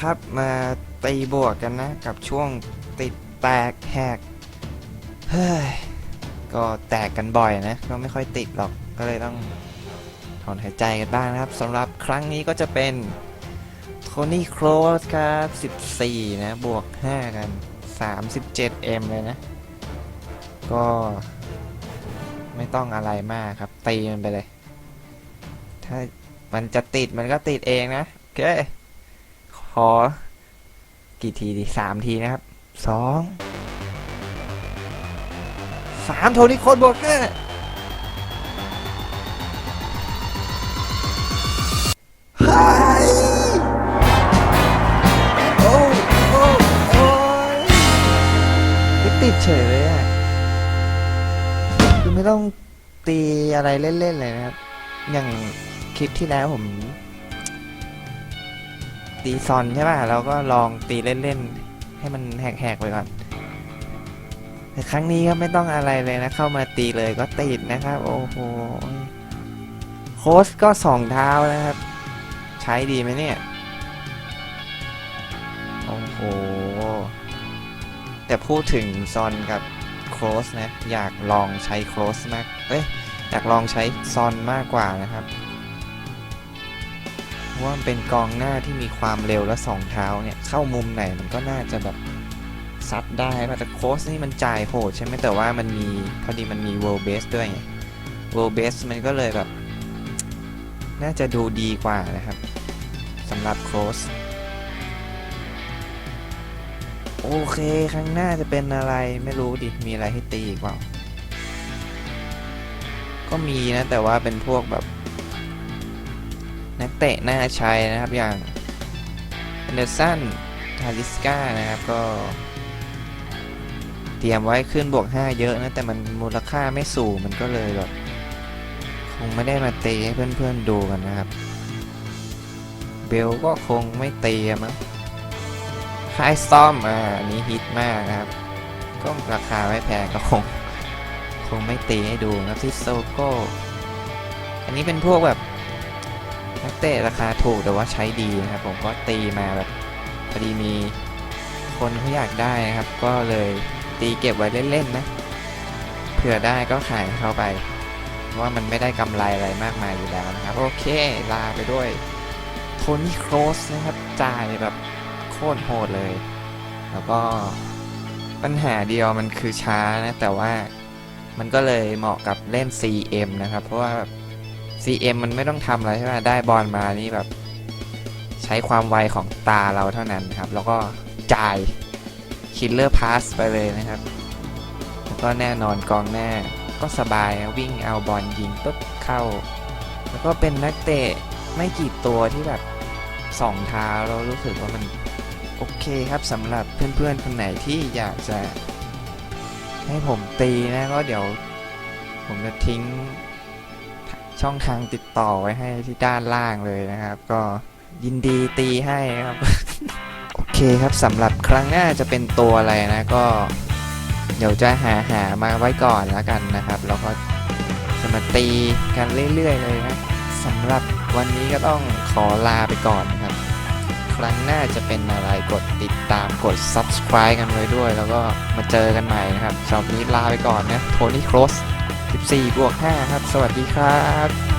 ครับ มาตีบวกกันนะ กับช่วงติดแตกแหกเฮ้ยก็แตกกันบ่อยนะ ก็ไม่ค่อยติดหรอกก็เลยต้องถอนหายใจกันบ้างนะครับสำหรับครั้งนี้ก็จะเป็นโทนี่โครสครับ 14 นะ บวก 5 กัน 37M เลยนะ ก็ไม่ต้องอะไรมากครับ ตีมันไปเลย ถ้ามันจะติดมันก็ติดเองนะ โอเค อ กี่ทีดีสามทีนะครับสองสามโทนี่โคตรบวกเกอร์ฮโอ้โอ้โอ้ยติดเฉยเลยอะคือไม่ต้องตีอะไรเล่นๆเลยนะครับ อย่างคลิปที่แล้วผม ตีซอนใช่ป่ะเราก็ลองตีเล่นๆ ให้มันแหกๆไปก่อนแต่ครั้งนี้ก็ไม่ต้องอะไรเลยนะ เข้ามาตีเลยก็ติดนะครับ โอ้โหโค้ชก็สองเท้านะครับ ใช้ดีไหมเนี่ย โอ้โห แต่พูดถึงซอนกับโครสนะ อยากลองใช้โครสมาก เอ้ย อยากลองใช้ซอนมากกว่านะครับ ราะว่ามันเป็นกองหน้าที่มีความเร็วและสองเท้าเนี่ยเข้ามุมไหนมันก็น่าจะแบบซัดได้ป่ะแต่โค้ชนี่มันจ่ายโหดใช่ไหมแต่ว่ามันมีพอดีมันมี world base ด้วยไง world base มันก็เลยแบบ น่าจะดูดีกว่านะครับสำหรับโค้ชโอเค ครั้งหน้าจะเป็นอะไรไม่รู้ดิ มีอะไรให้ตีอีกเปล่า ก็มีนะ แต่ว่าเป็นพวกแบบ นักเตะหน้าใช้นะครับอย่างแอนเดอร์สันทาริสกานะครับก็ เตรียมไว้ขึ้นบวก 5 เยอะนะ แต่มันมูลค่าไม่สูงมันก็เลยแบบ คงไม่ได้มาเตีให้เพื่อนๆดูกันนะครับ เบลก็คงไม่เตะมั้งค่ายซ่อมอ่าอันนี้ฮิตมากนะครับ ก็ราคาไม่แพงก็คง คงไม่ตีให้ดูนะที่โซโก้ อันนี้เป็นพวกแบบ นักเตะราคาถูกแต่ว่าใช้ดีนะครับ ผมก็ตีมาแบบพอดีมีคนเขาอยากได้นะครับ ก็เลยตีเก็บไว้เล่นๆนะเผื่อได้ก็ขายเข้าไป ว่ามันไม่ได้กำไรอะไรมากมายอยู่แล้วนะครับ โอเคลาไปด้วยโทนี่โครสนะครับจ่ายแบบโคตรโหดเลย แล้วก็ปัญหาเดียวมันคือช้านะ แต่ว่ามันก็เลยเหมาะกับเล่น CM นะครับ เพราะว่า CM มันไม่ต้องทำอะไรใช่ไหมได้บอลมานี่แบบ ใช้ความไวของตาเราเท่านั้นครับ แล้วก็จ่ายคิลเลอร์พาสไปเลยนะครับ แล้วก็แน่นอนกองหน้าก็สบายวิ่งเอาบอลยิงปุ๊บเข้า แล้วก็เป็นนักเตะไม่กี่ตัวที่แบบสองเท้าเรารู้สึกว่ามันโอเคครับสำหรับเพื่อนๆคนไหนที่อยากจะให้ผมตีนะก็เดี๋ยวผมจะทิ้ง ช่องทางติดต่อไว้ให้ที่ด้านล่างเลยนะครับ ก็ยินดีตีให้นะครับ โอเคครับสำหรับครั้งหน้าจะเป็นตัวอะไรนะก็ เดี๋ยวจะหาหามาไว้ก่อนแล้วกันนะครับแล้วก็จะมาตีกันเรื่อยๆเลยนะสำหรับวันนี้ก็ต้องขอลาไปก่อนนะครับ ครั้งหน้าจะเป็นอะไรกดติดตามกด subscribe กันไว้ด้วย แล้วก็มาเจอกันใหม่นะครับสำหรับวันนี้ลาไปก่อนนะโทนี่ครอส 14บวก5ครับ สวัสดีครับ